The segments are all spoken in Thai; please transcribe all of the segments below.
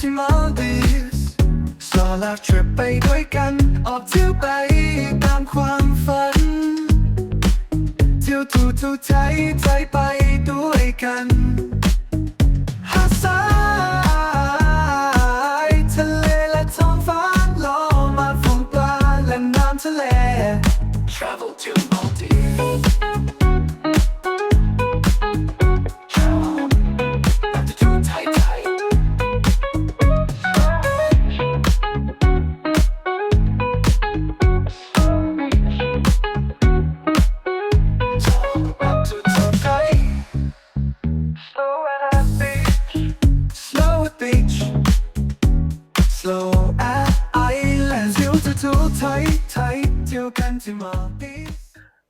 ที่มาดีสอลาทริปไปด้วยกัน ออกเที่ยวไปตามความฝัน เที่ยวทูทูใจใจไปด้วยกัน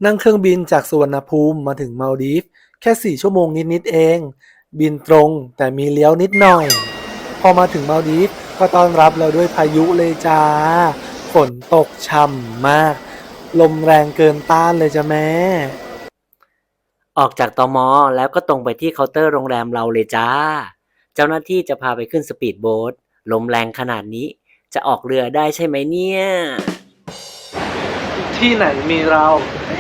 นั่งเครื่องบินจากสุวรรณภูมิมาถึงมาลดีฟแค่ 4 ชั่วโมงนิด ๆ เอง บินตรงแต่มีเลี้ยวนิดหน่อย พอมาถึงมาลดีฟก็ต้อนรับเราด้วยพายุเลยจ้า ฝนตกช่ำมาก ลมแรงเกินต้านเลยจ้ะแม่ ออกจากตมแล้วก็ตรงไปที่เคาน์เตอร์โรงแรมเราเลยจ้า เจ้าหน้าที่จะพาไปขึ้นสปีดโบ๊ทลมแรงขนาดนี้ จะออกเรือได้ใช่ไหมเนี่ย ที่ไหนมีเรา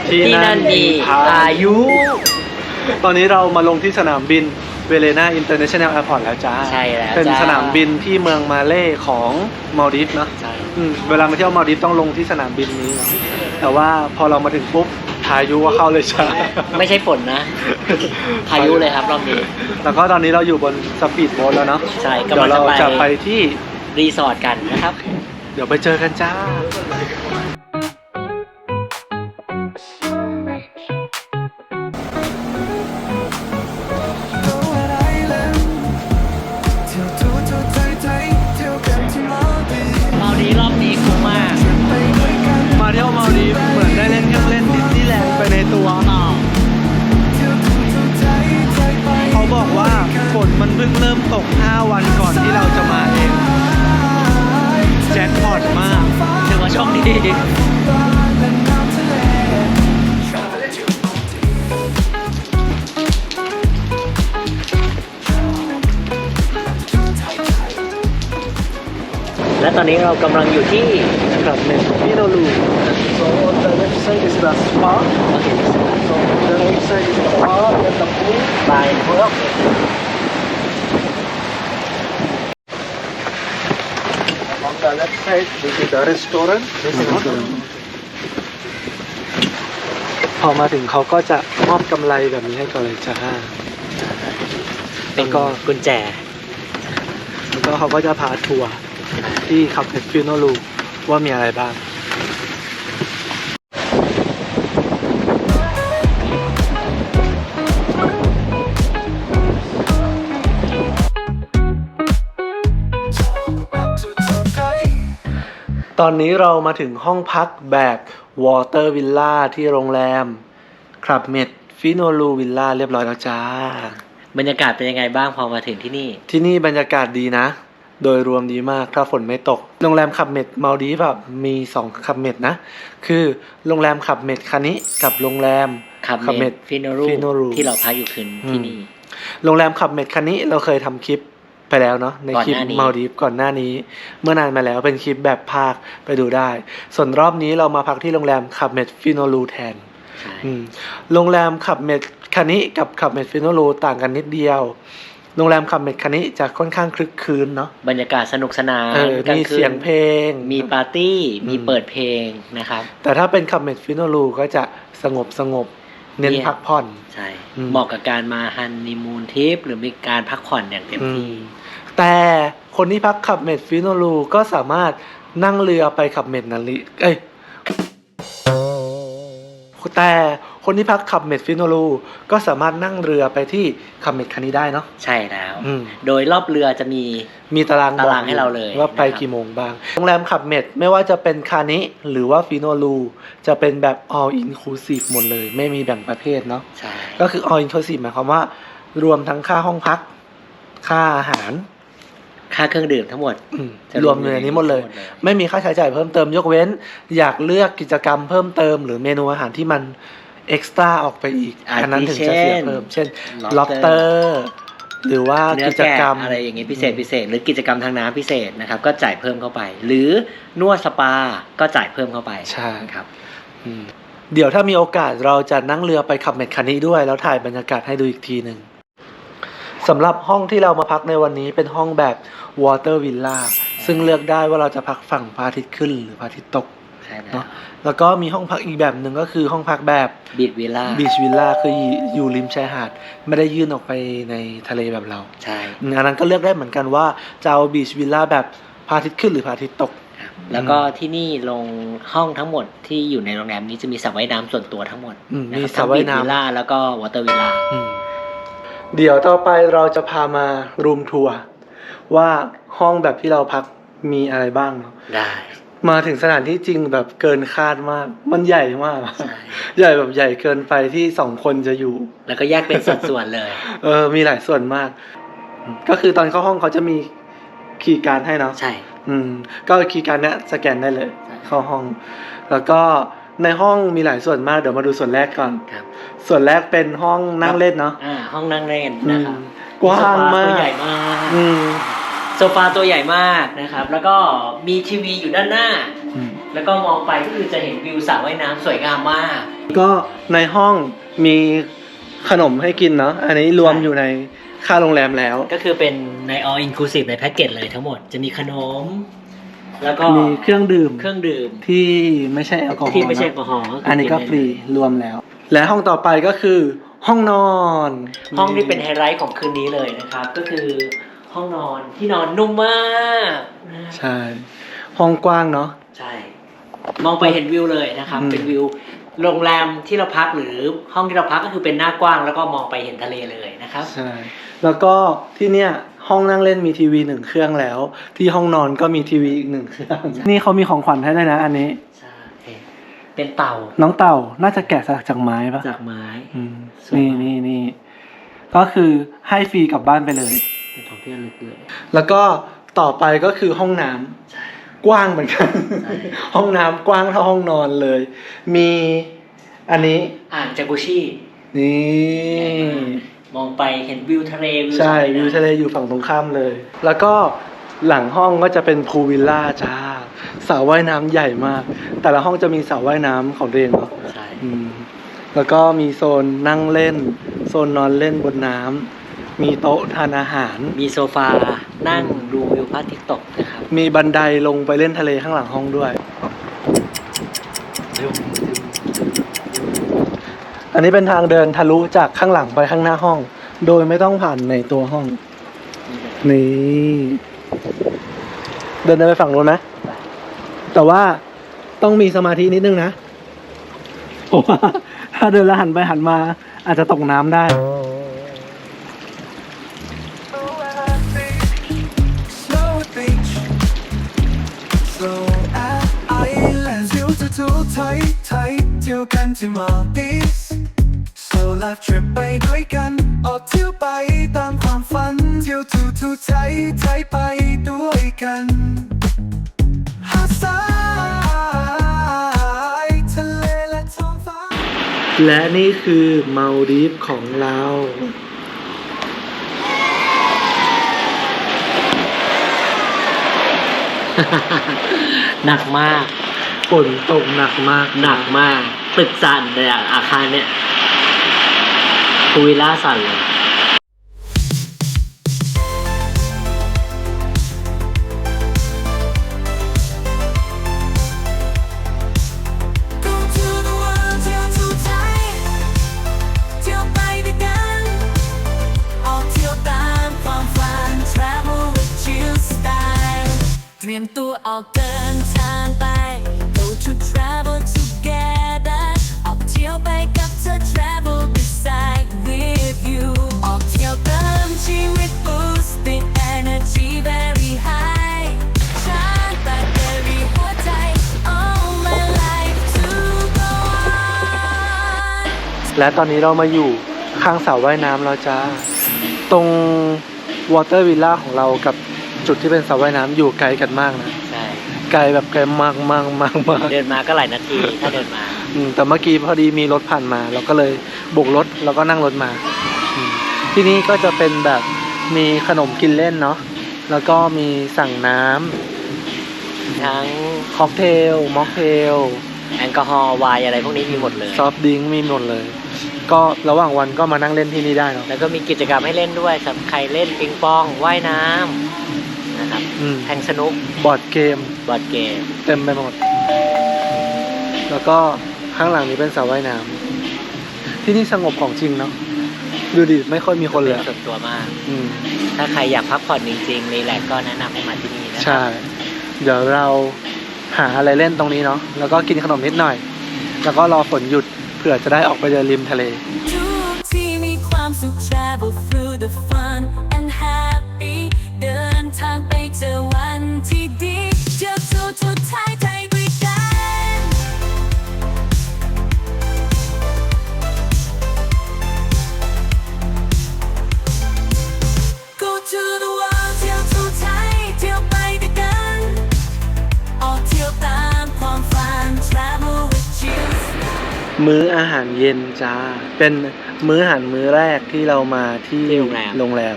ที่นั่นมีพายุ ตอนนี้เรามาลงที่สนามบินเวเลนาอินเตอร์เนชั่นแนลแอร์พอร์ตแล้วจ้าใช่แล้วเป็นจ้าสนามบินที่เมืองมาเล่ของมาลดีฟเนอะใช่อืมเวลามาเที่ยวมาลดีฟต้องลงที่สนามบินนี้เนาะแต่ว่าพอเรามาถึงปุ๊บพายุก็เข้าเลยจ้าไม่ใช่ฝนนะพายุเลยครับรอบนี้ แล้วก็ตอนนี้เราอยู่บนสปีดโบ๊ทแล้วเนาะใช่เดี๋ยกำลัวงเราจะจะไปไปที่รีสอร์ทกันนะครับ เดี๋ยวไปเจอกันจ้า อนนี้เรากำลังอยู่ที่ครับเมนฟิโนลู so on the left side is the spa so the right side is the spa and the pool บายเวิร์ก on the left side this is the restaurant this is restaurant พอมาถึงเขาก็จะมอบกำไรแบบนี้ให้ก่อนเลยจ้าเป็นก็กุญแจ แล้วก็เขาก็จะพาทัวร์ ที่ขับเพชรฟิโนลูว่ามีอะไรบ้างตอนนี้เรามาถึงห้องพักแบบวอเตอร์วิลล่าที่โรงแรมคลับเมดฟิโนลูวิลล่าเรียบร้อยแล้วจ้า บรรยากาศเป็นยังไงบ้างพอมาถึงที่นี่ ที่นี่บรรยากาศดีนะ โดยรวมดีมากถ้าฝนไม่ตก โรงแรมขับเมดมาลดีฟแบบมีสองขับเมดนะ คือโรงแรมขับเมดคันนี้กับโรงแรมขับขับเมเมดดฟิโนรู Finoru ที่เราพักอยู่คืนที่นี่ โรงแรมขับเมดคันนี้เราเคยทำคลิปไปแล้วเนาะในคลิปก่อนหน้านี้มาลดีฟก่อนหน้านี้ เมื่อนานมาแล้วเป็นคลิปแบบภาคไปดูได้ ส่วนรอบนี้เรามาพักที่โรงแรมขับเมดฟิโนลูแทนใช่อืมโรงแรมขับเมดคันนี้กับขับเมดฟิโนลูต่างกันนิดเดียว โรงแรมขับเมดคันนี้จะค่อนข้างคลึกครื้นเนาะบรรยากาศสนุกสนานเออกลามีคืนเสียงเพลง มีปาร์ตี้มีอืมเปิดเพลงนะครับ แต่ถ้าเป็นขับเมดฟิโนลูก็จะสงบสงบเน้นเนี่ยพักผ่อน ใช่อืมเหมาะกับการมาฮันนีมูนทริปหรือมีการพักผ่อนอย่างเต็มอืที่มแต่คนที่พักขับเมดฟิโนลูก็สามารถนั่งเรือไปขับเมดนาริเอ้ยแต่ คนที่พักขับเมดฟิโนลูก็สามารถนั่งเรือไปที่ขับเมดคันนี้ได้เนาะใช่แล้ว อืม โดยรอบเรือจะมี มีตารางตารางบอกให้เราเลยว่าไปนะครับ กี่โมงบ้าง โรงแรมขับเมดไม่ว่าจะเป็นคานิหรือว่าฟิโนลูจะเป็นแบบ all inclusive หมดเลย ไม่มีแบ่งประเภทเนาะ ใช่ก็คือ all inclusive หมายความว่า รวมทั้งค่าห้องพัก ค่าอาหารค่าเครื่องดื่มทั้งหมดอืมจะรวมอยู่ในนี้หมดเลยทั้งหมดเลยไม่มีค่าใช้จ่ายเพิ่มเติมยกเว้น อยากเลือกกิจกรรมเพิ่มเติม หรือเมนูอาหารที่มัน เอ็กซ์ตร้าออกไปอีก อาอันนั้นทิถึงจะเสียเช่นเพิ่ม เช่น lobster lobster หรือว่าเนื้อกิจแกะกรรม อะไรอย่างเงี้ยพิเศษพิเศษ หรือกิจกรรมทางน้ำพิเศษนะครับ ก็จ่ายเพิ่มเข้าไป หรือนวดสปาก็จ่ายเพิ่มเข้าไปใช่ ครับ อืมเดี๋ยวถ้ามีโอกาสเราจะนั่งเรือไปขับเมคคานิด้วย แล้วถ่ายบรรยากาศให้ดูอีกทีหนึ่งสำหรับห้องที่เรามาพักในวันนี้เป็นห้องแบบ Water Villa ซึ่งเลือกได้ว่าเราจะพักฝั่งพระอาทิตย์ขึ้นหรือพระอาทิตย์ตก ใช่แล้เนวอะแล้วก็มีห้องพักอีกแบบหนึ่งก็คือห้องพักแบบบีดวิลล่า Beach Villa คืออยู่ริมชายหาด ไม่ได้ยื่นออกไปในทะเลแบบเราใช่อันนั้นก็เลือกได้เหมือนกันว่าจะเอา Beach Villa แบบพระอาทิตย์ขึ้นหรือพระอาทิตย์ตกครับแล้วก็ที่นี่ลงห้องทั้งหมดที่อยู่ในโรงแรมนี้จะมีสระว่ายน้ำส่วนตัวทั้งหมดอืมนะมีครับสระว่ายน้ำวิลล่าแล้วก็วอเตอร์วิลล่าอืมเดี๋ยวต่อไปเราจะพามารูมทัวร์ว่าห้องแบบที่เราพักมีอะไรบ้างเนาะได้ มาถึงสถานที่จริงแบบเกินคาดมาก มันใหญ่มาก ใช่ ใหญ่แบบใหญ่เกินไปที่สองคนจะอยู่ แล้วก็แยกเป็นสัดส่วนเลย เออ มีหลายส่วนมาก ก็คือตอนเข้าห้องเขาจะมีคีย์การ์ดให้เนาะ ใช่ อืม ก็คีย์การ์ดเนี้ยสแกนได้เลย ใช่ เข้าห้อง แล้วก็ในห้องมีหลายส่วนมากเดี๋ยวมาดูส่วนแรกก่อน ครับ ส่วนแรกเป็นห้องนั่งเล่นเนาะอ่า ห้องนั่งเล่นอืนะมครับกว้างมาโซฟตัวกใหญ่มาก อืม โซฟาตัวใหญ่มากนะครับ แล้วก็มีทีวีอยู่ด้านหน้า อืม แล้วก็มองไปก็คือจะเห็นวิวสระว่ายน้ำสวยงามมาก ก็ในห้องมีขนมให้กินเนาะอันนี้รวมอยู่ในค่าโรงแรมแล้ว ก็คือเป็นใน all inclusive ในแพ็กเกจเลยทั้งหมดจะมีขนม แล้วก็มีเครื่องดื่มเครื่องดื่มที่ไม่ใช่แอลกอฮอล์ที่ไม่ใช่แอเนลกอฮอล์อะอันนี้ก็ฟรีรวมแล้ว และห้องต่อไปก็คือห้องนอน ห้องที่เป็นไฮไลท์ของคืนนี้เลยนะครับ ก็คือ ห้องนอนที่นอนนุ่มมากนะใช่ ห้องกว้างเนาะ ใช่ มองไปเห็นวิวเลยนะครับ อืม เป็นวิวโรงแรมที่เราพักหรือห้องที่เราพักก็คือเป็นหน้ากว้าง แล้วก็มองไปเห็นทะเลเลยนะครับ ใช่ แล้วก็ที่เนี่ยห้องนั่งเล่นมีทีวีหนึ่งเครื่องแล้ว ที่ห้องนอนก็มีทีวีอีกหนึ่งเครื่อง นี่เขามีของขวัญให้ด้วยนะ อันนี้ ใช่เป็นเต่าน้องเต่าน่าจะแกะสลักจากไม้ปะจากไม้ อืมสวยนี่มากนี่นี่ก็คือให้ฟรีกลับบ้านไปเลย เป็นของที่ระลึกเลย แล้วก็ต่อไปก็คือห้องน้ำใช่ กว้างเหมือนกัน ใช่ ห้องน้ำกว้างเท่าห้องนอนเลย มีอันนี้ อ่างจากุชินี่ มองไปเห็นวิวทะเลวิวใช่สระวิวน้ำทะเลอยู่ฝั่งตรงข้ามเลย แล้วก็หลังห้องก็จะเป็นพูลวิลล่าจ้าสระว่ายน้ำใหญ่มาก แต่ละห้องจะมีสระว่ายน้ำของตัวเองเนาะใช่อืมแล้วก็มีโซนนั่งเล่น โซนนอนเล่นบนน้ำ มีโต๊ะทานอาหาร มีโซฟา นั่งดูวิวพระอาทิตย์ตกนะครับมีบันไดลงไปเล่นทะเลข้างหลังห้องด้วย อันนี้เป็นทางเดินทะลุจากข้างหลังไปข้างหน้าห้อง โดยไม่ต้องผ่านในตัวห้อง นี่ เดินไปฝั่งนู้นไหมแต่ว่าต้องมีสมาธินิดนึงนะเพราะว่าถ้าเดินแล้วหันไปหันมาอาจจะตกน้ำได้ เที่ยวกันที่มาดีฟ Slow life trip ไปด้วยกัน ออกเที่ยวไปตามความฝัน เที่ยวทูทูไทยไทยไปด้วยกันหาดทรายทะเลและท้องฟ้า และนี่คือมาดีฟของเรา หนักมาก ฝนตกหนักมาก หนักมาก ตึกสั่นเลยอะอาคารเนี่ยพูวิลล่าสั่นเลย และตอนนี้เรามาอยู่ข้างสระว่ายน้ำแล้วจ้าตรงวอเตอร์วิลล่าของเรากับจุดที่เป็นสระว่ายน้ำอยู่ไกลกันมากนะ ใช่ไกลแบบไกลมากมากมากมากเดินมาก็หลายนาทีถ้าเดินมา อืมแต่เมื่อกี้พอดีมีรถผ่านมา เราก็เลยโบกรถแล้วก็นั่งรถมาอืมที่นี่ก็จะเป็นแบบมีขนมกินเล่นเนาะแล้วก็มีสั่งน้ำทั้งค็อกเทลม็อกเทลแอลกอฮอล์ไวน์อะไรพวกนี้มีหมดเลยซอฟต์ดริงก์มีหมดเลย ก็ระหว่างวันก็มานั่งเล่นที่นี่ได้เนาะ แล้วก็มีกิจกรรมให้เล่นด้วยสำหรับใครเล่นปิงปองว่ายน้ำนะครับอืม แทงสนุกบอร์ดเกมบอร์ดเกมเต็มไปหมด แล้วก็ข้างหลังนี้เป็นสระว่ายน้ำที่นี่สงบของจริงเนาะ ดูดิไม่ค่อยมีคนเลยเป็นอะส่วนตัวมาก อืม ถ้าใครอยากพักผ่อนจริงๆรีแลกซ์ก็แนะนำให้มาที่นี่นะคใช่รับเดี๋ยวเราหาอะไรเล่นตรงนี้เนาะ แล้วก็กินขนมนิดหน่อย แล้วก็รอฝนหยุดเผื่อจะได้ออกไปเดินริมทะเล เดินทางไปเจอวันที่ดีเจอทุกทุกท้าย มื้ออาหารเย็นจ้า เป็นมื้ออาหารมื้อแรกที่เรามาที่ที่โรงแรม โรงแรม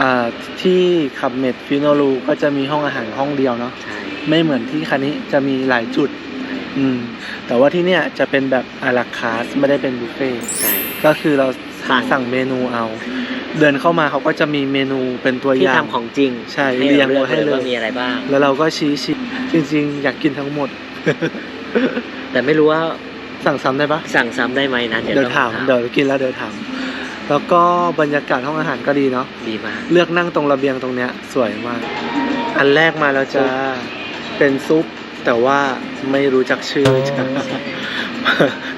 อ่าที่ขับเมดฟิโนลูก็จะมีห้องอาหารห้องเดียวเนาะ ใช่ไม่เหมือนที่คันนี้จะมีหลายจุด อืม แต่ว่าที่เนี่ยจะเป็นแบบอาราคาสไม่ได้เป็นบุฟเฟ่ต์ใช่ ก็คือเราสั่ง สั่งเมนูเอา เดินเข้ามาเขาก็จะมีเมนูเป็นตัวอที่ย่าง ทำของจริงใช่ให้เรียงลือกไว้ให้เลยว่ามีอะไรบ้าง แล้วเราก็ชี้ชี้จริง ๆ อยากกินทั้งหมด แต่ไม่รู้ว่า สั่งซ้ำได้ปะสั่งซ้ำได้ไหมนะเดี๋ยวเดี๋ยวต้องถาม เดี๋ยวกินแล้วเดี๋ยวถาม แล้วก็บรรยากาศห้องอาหารก็ดีเนาะ ดีมาก เลือกนั่งตรงระเบียงตรงเนี้ย สวยมาก อันแรกมาแล้วจ้า เป็นซุปแต่ว่าไม่รู้จักชื่อจ้า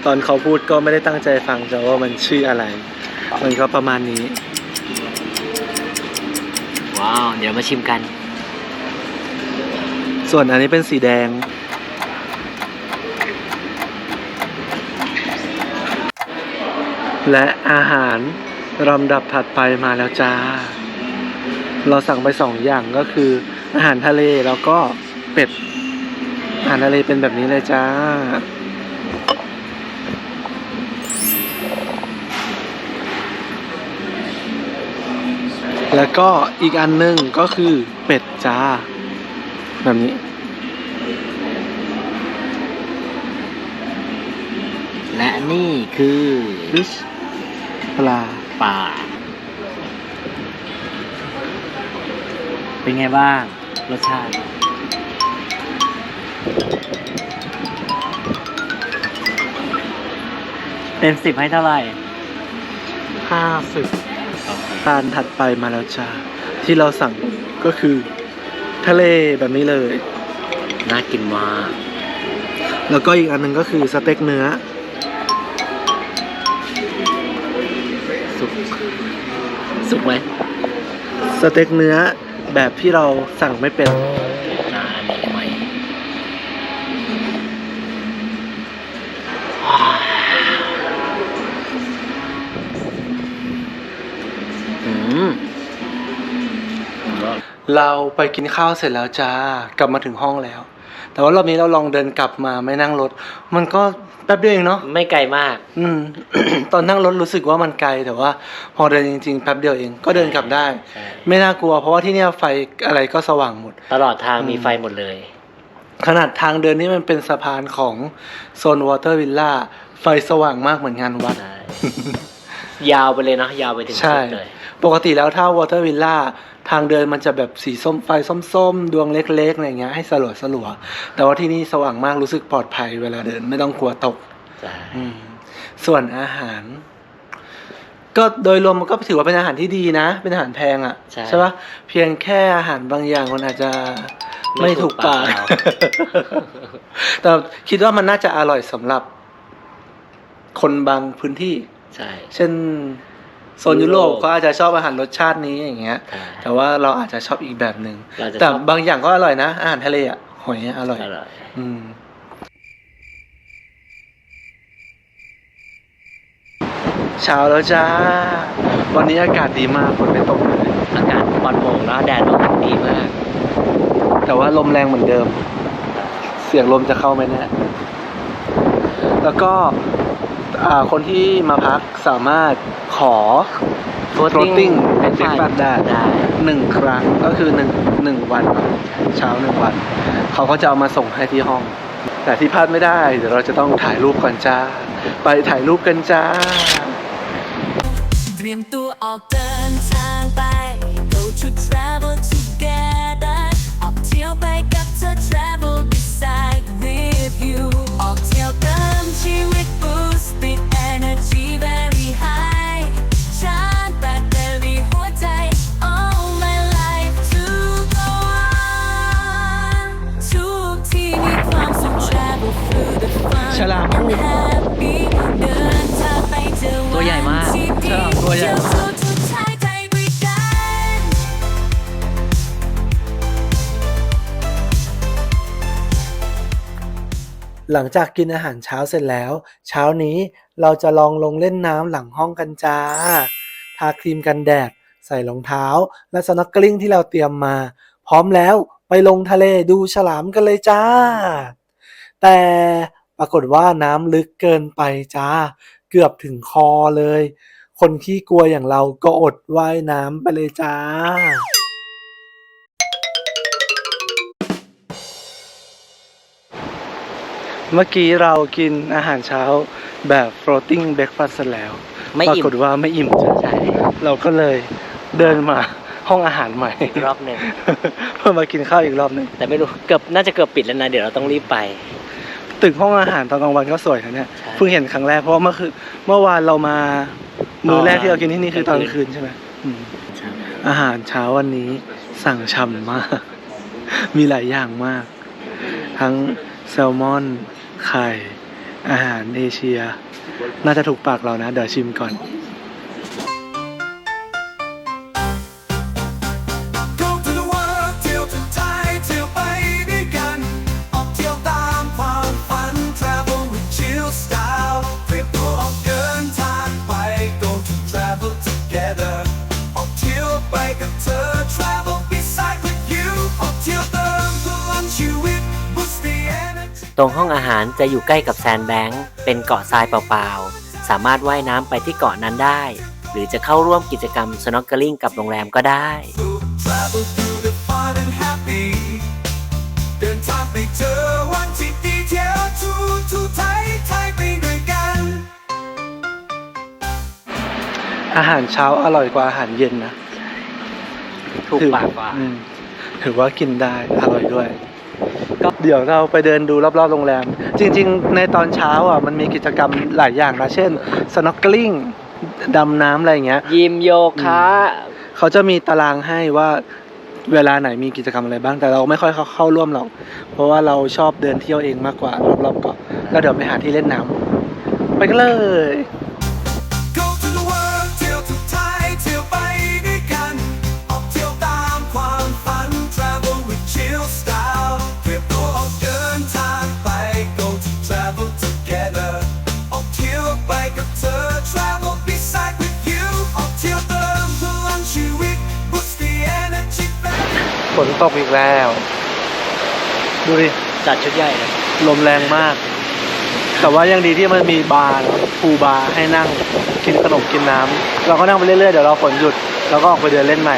ตอนเขาพูดก็ไม่ได้ตั้งใจฟังจ้าว่ามันชื่ออะไร มันก็ประมาณนี้ ว้าว เดี๋ยวมาชิมกัน ส่วนอันนี้เป็นสีแดง และอาหารลำดับถัดไปมาแล้วจ้า เราสั่งไปสองอย่างก็คือ อาหารทะเลแล้วก็เป็ด อาหารทะเลเป็นแบบนี้เลยจ้า แล้วก็อีกอันหนึงก็คือเป็ดจ้า แบบนี้ และนี่คือ fish ปลาปลาเป็นไงบ้าง รสชาติ เต็มสิบให้เท่าไหร่ห้าสิบจานถัดไปมาแล้วจ้าที่เราสั่งก็คือ ทะเลแบบนี้เลย น่ากินมาก แล้วก็อีกอันหนึ่งก็คือสเต็กเนื้อ สุกไหมสเต็กเนื้อแบบที่เราสั่งไม่เป็นอ่าอันนี้ใหม่อืมเราไปกินข้าวเสร็จแล้วจ้ากลับมาถึงห้องแล้ว แต่ว่ารอบนี้เราลองเดินกลับมาไม่นั่งรถ มันก็ แป๊บเดียวเองเนาะไม่ไกลมาก อืม ตอนนั่งรถรู้สึกว่ามันไกลแต่ว่า พอเดินจริงๆแป๊บเดียวเองก็เดินกลับได้ ใช่ ไม่น่ากลัว เพราะว่าที่เนี่ยไฟอะไรก็สว่างหมด ตลอดทางมีอืมไฟหมดเลย ขนาดทางเดินนี่มันเป็นสะพานของโซนวอเตอร์วิลล่าไฟสว่างมากเหมือนงานวัด ใช่ ยาวไปเลยเนาะยาวไปถึงใช่ สุดเลย ปกติแล้วถ้าวอเตอร์วิลล่า ทางเดินมันจะแบบสีส้มไฟส้มๆ ดวงเล็กๆอะไรเงี้ยให้สลัวสลัวๆแต่ว่าที่นี่สว่างมากรู้สึกปลอดภัยเวลาเดินไม่ต้องกลัวตกใช่อืมส่วนอาหาร ก็โดยรวมมันก็ถือว่าเป็นอาหารที่ดีนะ เป็นอาหารแพงอะ่ะใช่ปะเพียงแค่อาหารบางอย่างมันอาจจะไม่ถูกปากเราแต่คิดว่ามันน่าจะอร่อยสำหรับคนบางพื้นที่ ใช่ เช่น โซนยุโรปยุโรปก็อาจจะชอบอาหารรสชาตินี้อย่างเงี้ยใช่แต่ว่าเราอาจจะชอบอีกแบบหนึ่งเราจะแต่ชอบบางอย่างก็อร่อยนะ อาหารทะเลอะหอยอะอร่อย อร่อย อืม เช้าแล้วจ้า วันนี้อากาศดีมากฝนไม่ตกเลยอากาศปลอดโปร่งแล้วแดดออกดีมากแต่ว่าลมแรงเหมือนเดิม เสียงลมจะเข้าไหมเนี่ยแล้วก็อ่าคนที่มาพักสามารถข อ floating breakfast ได้ได้หนึ่งครั้งก็คือหนึ่งหนึ่งวันเช้าหนึ่งวัน เขาก็จะเอามาส่งให้ที่ห้อง แต่ที่พลาดไม่ได้ เดี๋ยวเราจะต้องถ่ายรูปก่อนจ้า ไปถ่ายรูปกันจ้า เตรียมตัวออกเดินทาง หลังจากกินอาหารเช้าเสร็จแล้ว เช้านี้เราจะลองลงเล่นน้ำหลังห้องกันจ้า ทาครีมกันแดด ใส่รองเท้า และสน็อกเกลิ้งที่เราเตรียมมา พร้อมแล้วไปลงทะเลดูฉลามกันเลยจ้า แต่ปรากฏว่าน้ำลึกเกินไปจ้า เกือบถึงคอเลย คนขี้กลัวอย่างเราก็อดว่ายน้ำไปเลยจ้า เมื่อกี้เรากินอาหารเช้าแบบ floating breakfast เสร็จแล้ว ไม่ปราอิ่ม กฏว่าไม่อิ่มจ้ะใช่ เราก็เลยเดินมาห้องอาหารใหม่ อีกรอบหนึ่ง เพื่อมากินข้าวอีกรอบหนึงแต่ไม่รู้เกือบน่าจะเกือบปิดแล้วนะ เดี๋ยวเราต้องรีบไป ตึกห้องอาหารตอนกลางวันก็สวยนะเนี่ยใช่ เพิ่งเห็นครั้งแรกเพราะว่าเมื่อคือเมื่อวานเรามามื้อแรกที่เรากินที่นี่คือตอนกลางคืนใช่ไหมอืม อาหารเช้าวันนี้สั่งช่ำมาก มีหลายอย่างมาก ทั้งแซลมอน ไข่ อาหารเอเชีย น่าจะถูกปากเรานะ เดี๋ยวชิมก่อน รงห้องอาหารจะอยู่ใกล้กับแซนด์แบงค์เป็นเกาะทรายเปล่าๆ สามารถว่ายน้ำไปที่เกาะนั้นได้ หรือจะเข้าร่วมกิจกรรมสโนว์เกลิ่งกับโรงแรมก็ได้ Travel through the fun and happy เดินทางไปเจอวันที่ดีเที่ยวทูทูไทยไทยไปด้วยกัน อาหารเช้าอร่อยกว่าอาหารเย็นนะถูกปากกว่า อืมถือว่ากินได้ อร่อยด้วย ก็เดี๋ยวเราไปเดินดูรอบๆโรงแรม จริงๆ ในตอนเช้าอะมันมีกิจกรรมหลายอย่างนะ เช่น snorkeling ดำน้ำอะไรอย่างเงี้ย ยิมโยคะเขาจะมีตารางให้ว่าเวลาไหนมีกิจกรรมอะไรบ้างแต่เราไม่ค่อยเข้าเข้าร่วมหรอก เพราะว่าเราชอบเดินเที่ยวเองมากกว่า รอบๆเกาะแล้วเดี๋ยวไปหาที่เล่นน้ำไปกันเลย ฝนตกอีกแล้ว ดูดิ จัดชุดใหญ่เลยลมแรงมาก แต่ว่ายังดีที่มันมีบาร์เนอะพูลบาร์ให้นั่งกินขนมกินน้ำเราก็นั่งไปเรื่อยๆ เดี๋ยวเราฝนหยุด แล้วก็ออกไปเดินเล่นใหม่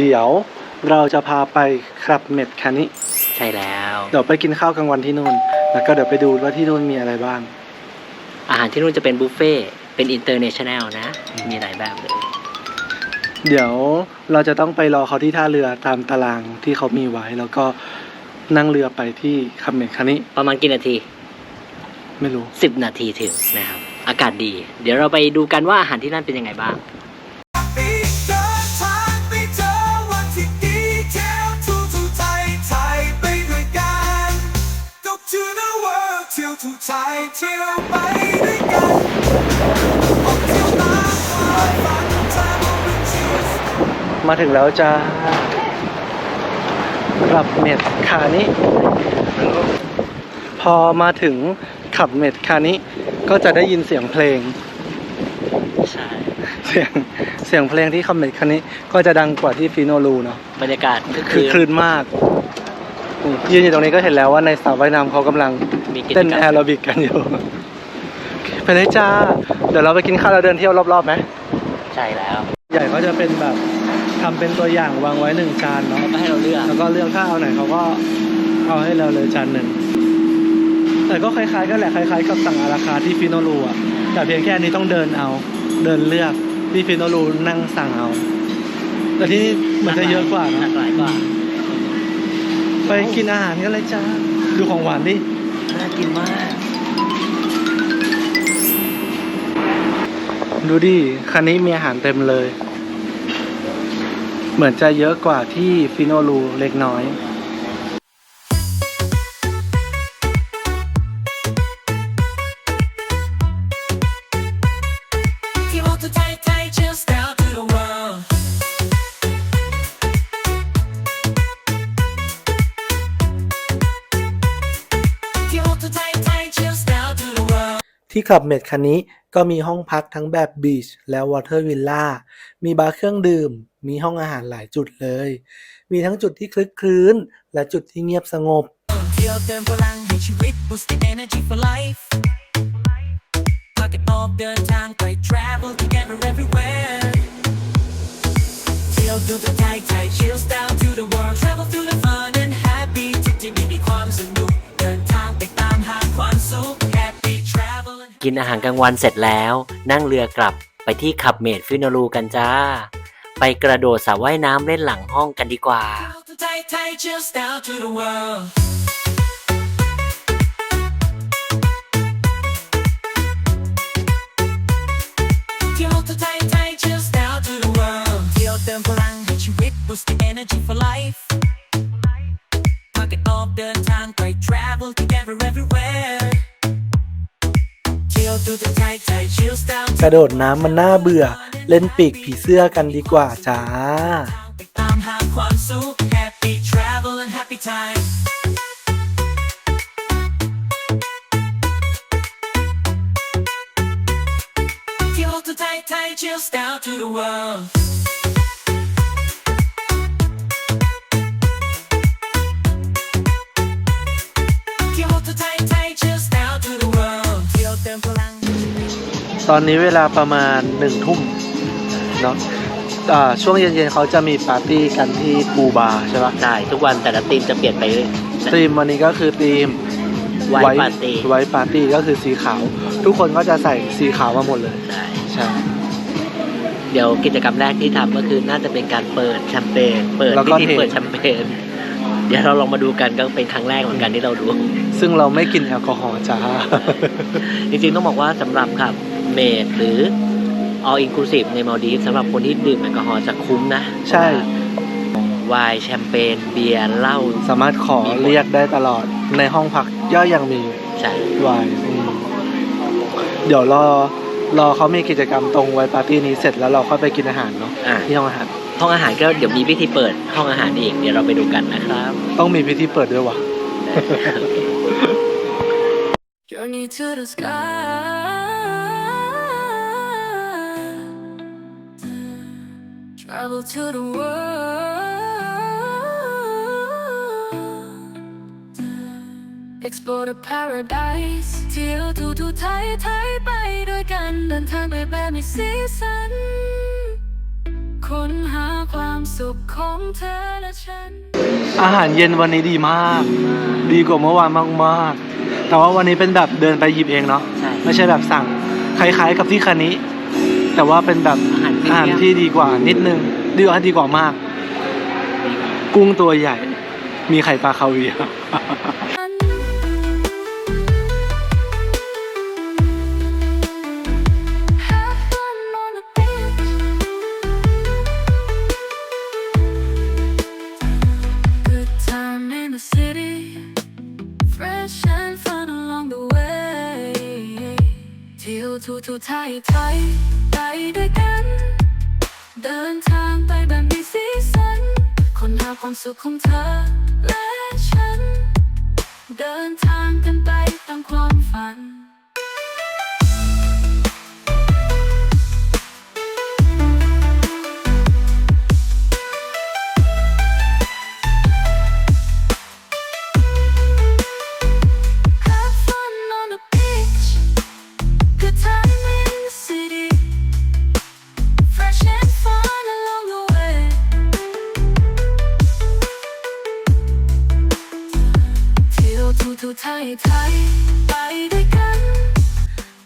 เดี๋ยวเราจะพาไปครับเม็ดแคนิใช่แล้ว เดี๋ยวไปกินข้าวกลางวันที่นู่น แล้วก็เดี๋ยวไปดูว่าที่นู่นมีอะไรบ้าง อาหารที่นู่นจะเป็นบุฟเฟ่ต์เป็นอินเตอร์เนชั่นแนลนะ มีหลายแบบเลย เดี๋ยวเราจะต้องไปรอเขาที่ท่าเรือตามตารางที่เขามีไว้ แล้วก็นั่งเรือไปที่คัมเม็ดแคนิประมาณกี่นาที ไม่รู้ 10 นาทีถึงนะครับ อากาศดี เดี๋ยวเราไปดูกันว่าอาหารที่นั่นเป็นยังไงบ้าง ที่ยวทูไทยเที่ยวไปด้วยกันออกเที่ยวตามความฝัน Travel with Jesus มาถึงแล้วจ้ากลับเม็ดคานิพอมาถึงขับเม็ดคานิก็จะได้ยินเสียงเพลง ใช่เสียงเสียงเพลงที่ขับเม็ดคานิก็จะดังกว่าที่ฟิโนลูเนาะบรรยากาศก็คืคืออคลื่นมากนี่ ยืนอยู่ตรงนี้ก็เห็นแล้วว่าในสระว่ายน้ำเขากำลังมีกิจเต้นกรรแอมโรบิกกันอยู่ ไปเลยจ้า เดี๋ยวเราไปกินข้าวแล้วเดินเที่ยวรอบๆไหม ใช่แล้วใหญ่เขาจะเป็นแบบทำเป็นตัวอย่างวางไว้หนึ่งจานเนาะแล้วก็ให้เราเลือกแล้วก็เลือกถ้าเอาไหนเขาก็เอาให้เราเลยจานหนึ่ง แต่ก็คล้ายๆกันแหละคล้ายๆกับสั่งอาราคาที่ฟิโนลูอะ แต่เพียงแค่อันนี้ต้องเดินเอา เดินเลือกที่ฟิโนลูนั่งสั่งเอา แต่ที่นี่มันจะเยอะกว่าหนะลากหลายกว่า ไปกินอาหารกันเลยจ้า ดูของหวานดิ น่ากินมาก ดูดิ คันนี้มีอาหารเต็มเลย เหมือนจะเยอะกว่าที่ฟิโนลูเล็กน้อย ที่คลับเมดคันนี้ก็มีห้องพักทั้งแบบบีชและวอเตอร์วิลล่า มีบาร์เครื่องดื่ม มีห้องอาหารหลายจุดเลย มีทั้งจุดที่คลึกคลื้น และจุดที่เงียบสงบ เที่ยวเติมพลังให้ชีวิต boost the energy for life พากันออกเดินทางไป travel together everywhere เที่ยวดูตัวไทยไทย chills down to the world travel through the fun and happy ทุกที่มีความสนุก เดินทางไปตามหาความสุข กินอาหารกลางวันเสร็จแล้ว นั่งเรือกลับไปที่ขับเมดฟินาลูกันจ้า ไปกระโดดสระว่ายน้ำเล่นหลังห้องกันดีกว่า boost the energy for life พากันออกเดินทางไป travel together everywhere กระโดดน้ำมันน่าเบื่อ เล่นปีกผีเสื้อกันดีกว่าจ้าไปตามหาความสุข happy travel and happy time เที่ยวตัวไทยไทย chills down to the world ตอนนี้เวลาประมาณหนึ่งทุ่มเนาะอ่าช่วงเย็นๆเขาจะมีปาร์ตี้กันที่ปูบาร์ใช่ปะใช่ทุกวันแต่ละทีมจะเปลี่ยนไปเรื่อยธีมวันนี้ก็คือธีม ไวปาร์ตี้ไวปาร์ตี้ก็คือสีขาว ทุกคนก็จะใส่สีขาวมาหมดเลยใช่ใช่เดี๋ยวกิจกรรมแรกที่ทำก็คือน่าจะเป็นการเปิดแชมเปญเปิดแล้วพิก็ธีเทเปิดแชมเปญเดี๋ยวเราลองมาดูกันก็เป็นครั้งแรกเหมือนกันที่เราดู ซึ่งเราไม่กินแอลกอฮอล์จ้า จริงๆต้องบอกว่าสำหรับครับ เมดหรือ all inclusive ในมาดีฟสำหรับคนที่ดื่มแอลกอฮอล์จะคุ้มนะใช่ไวน์แชมเปญเบียร์เหล้าสามารถขอเรียกได้ตลอดในห้องพักย่อยยังมีใช่ไวน์อืมเดี๋ยวรอรอเขามีกิจกรรมตรงไวปาร์ตี้นี้เสร็จแล้วเราค่อยไปกินอาหารเนาะอะที่ห้องอาหารห้องอาหารก็เดี๋ยวมีพิธีเปิดห้องอาหารอีกเดี๋ยวเราไปดูกันนะครับ ต้องมีพิธีเปิดด้วยวะ Journey to the sky. Travel to the world. Explore the paradise เที่ยวทูทูไทยไทยไปด้วยกันเดินทางไปแบบมีสีสัน ค้นหาความสุขของเธอและฉัน อาหารเย็นวันนี้ดีมาก ดีกว่าเมื่อวานมากๆ แต่ว่าวันนี้เป็นแบบเดินไปหยิบเองเนาะใช่ไม่ใช่แบบสั่ง คล้ายๆกับที่คันนี้แต่ว่าเป็นแบบอาหารพรีอาหารเมียม ที่ดีกว่านิดนึง ดีกว่าดีกว่ามาก กุ้งตัวใหญ่ มีไข่ปลาคาเวียทูทูไทยไทยไปด้วยกัน เดินทางไปแบบมีสีสันคคนหาความสุขของเธอและฉัน เดินทางกันไปตามความฝัน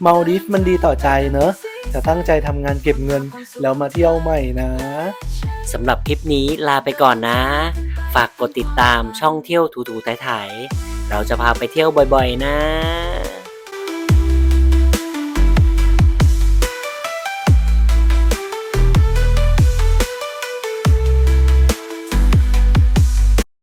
มาดิฟมันดีต่อใจเนอะจะตั้งใจทำงานเก็บเงินแล้วมาเที่ยวใหม่นะสำหรับคลิปนี้ลาไปก่อนนะ ฝากกดติดตามช่องเที่ยวทูทูไถ่ๆเราจะพาไปเที่ยวบ่อยๆนะ